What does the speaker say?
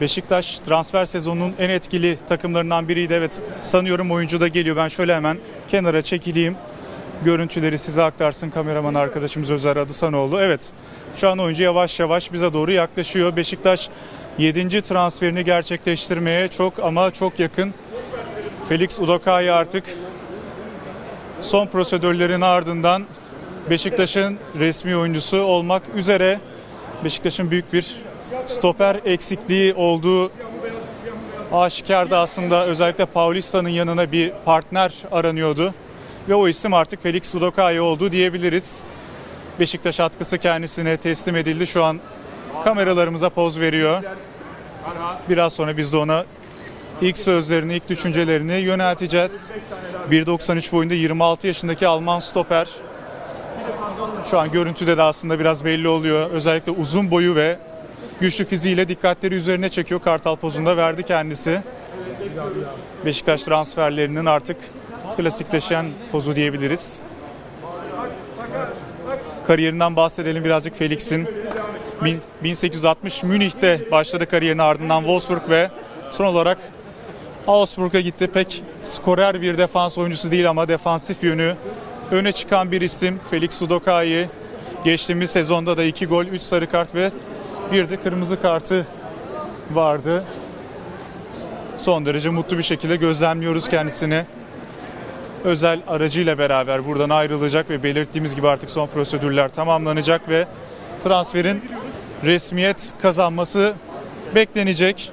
Beşiktaş transfer sezonunun en etkili takımlarından biriydi. Evet sanıyorum oyuncu da geliyor. Ben şöyle hemen kenara çekileyim. Görüntüleri size aktarsın kameraman arkadaşımız Özer Adısanoğlu. Evet şu an oyuncu yavaş yavaş bize doğru yaklaşıyor. Beşiktaş 7. transferini gerçekleştirmeye çok ama çok yakın. Felix Udokay artık son prosedürlerin ardından Beşiktaş'ın resmi oyuncusu olmak üzere. Beşiktaş'ın büyük bir stoper eksikliği olduğu aşikardı aslında. Özellikle Paulista'nın yanına bir partner aranıyordu. Ve o isim artık Felix Udokay oldu diyebiliriz. Beşiktaş atkısı kendisine teslim edildi. Şu an kameralarımıza poz veriyor. Biraz sonra biz de ona ilk sözlerini, ilk düşüncelerini yönelteceğiz. 1.93 boyunda 26 yaşındaki Alman stoper. Şu an görüntüde de aslında biraz belli oluyor. Özellikle uzun boyu ve güçlü fiziğiyle dikkatleri üzerine çekiyor. Kartal pozunda verdi kendisi. Beşiktaş transferlerinin artık klasikleşen pozu diyebiliriz. Kariyerinden bahsedelim birazcık Felix'in. Bin- 1860 Münih'te başladı kariyerine ardından Wolfsburg ve son olarak Augsburg'a gitti. Pek skorer bir defans oyuncusu değil ama defansif yönü öne çıkan bir isim Felix Sudokai. Geçtiğimiz sezonda da 2 gol, 3 sarı kart ve bir de kırmızı kartı vardı. Son derece mutlu bir şekilde gözlemliyoruz kendisini. Özel aracıyla beraber buradan ayrılacak ve belirttiğimiz gibi artık son prosedürler tamamlanacak ve transferin resmiyet kazanması beklenecek.